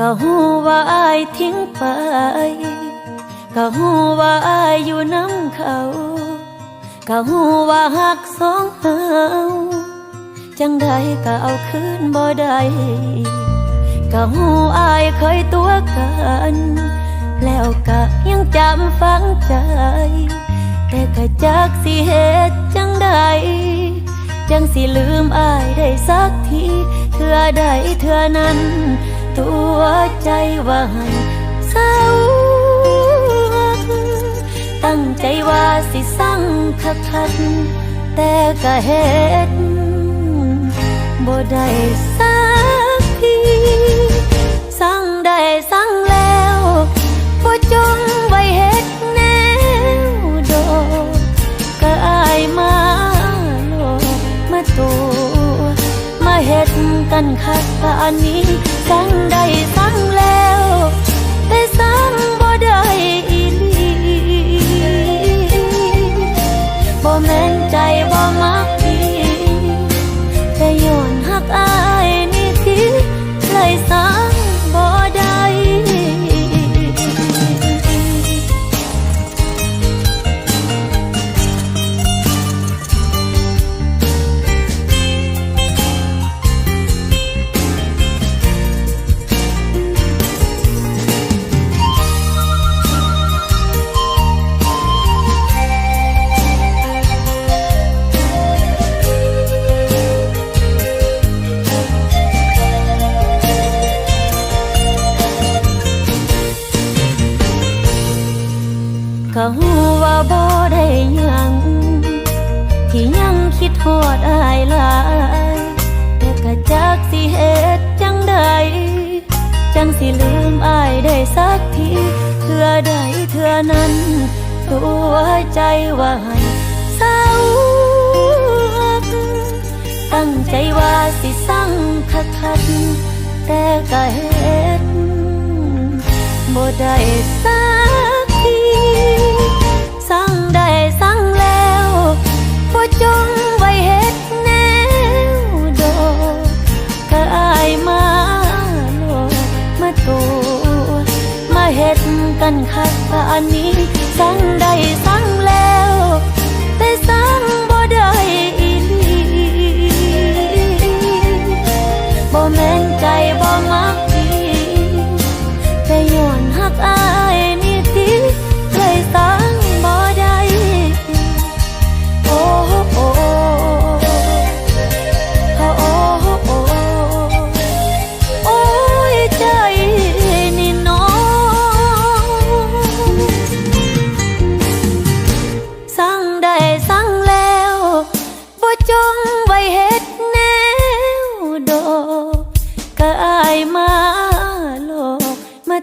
ว่าอายทิ้งไป ก็หูว่าอายอยู่น้ำเขา ก็หูว่าหักสองเฮาจังใดก็เอาคืนบ่ได้ก็หูอายเคยตัวกัน แล้วก็ยังจำฝังใจ แต่ก็จักสิเหตุจังใดจังสิลืมอายได้สักที เธอใดเธอนั้น ตัวใจว่าให้เศร้าตั้งใจว่าสิสั่งคักคักแต่ก็เฮ็ดบ่ได้สักทีสั่งได้สั่งแล้วบ่จงไว้เฮ็ดแนวดอกก็อายมาโลกมาตัวมาเฮ็ดกันคักปานนี้ สั่ง ก็หูว่าบ่ได้ยัง ที่ยังคิดฮอดอายหลายแต่ก็จักสิเฮ็ดจังใดจังสิลืมอายได้สักทีเทื่อใดเทื่อนั้นตัวใจว่าให้เศร้าตั้งใจว่าสิสั่งคักคักแต่ก็เฮ็ดบ่ได้สักที นคักปานนี้สั่งได้สั่ง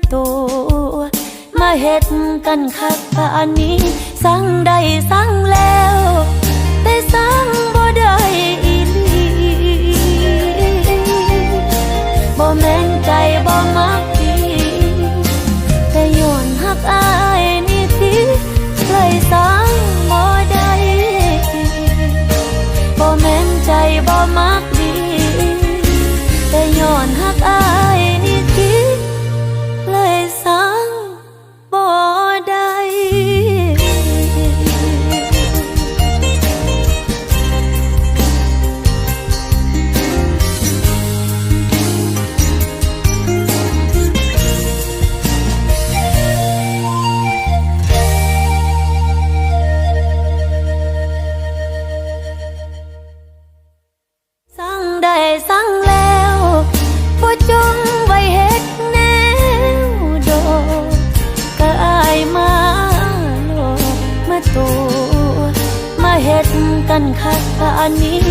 มาตัวมาเฮ็ดกันคักปานนี้ สั่งได้สั่งแล้ว แต่สั่งบ่ได้อีหลีบ่แม่นใจบ่มักดีแต่ย้อนหักอายนี่ที่เลยสั่งบ่ได้บ่แม่นใจบ่มักดีแต่ย้อนหักอาย สั่งได้สั่งแล้วบ่จงไว้เฮ็ดแนวดอกก็อายมาโลมาตัวมาเฮ็ดกันคักปานนี้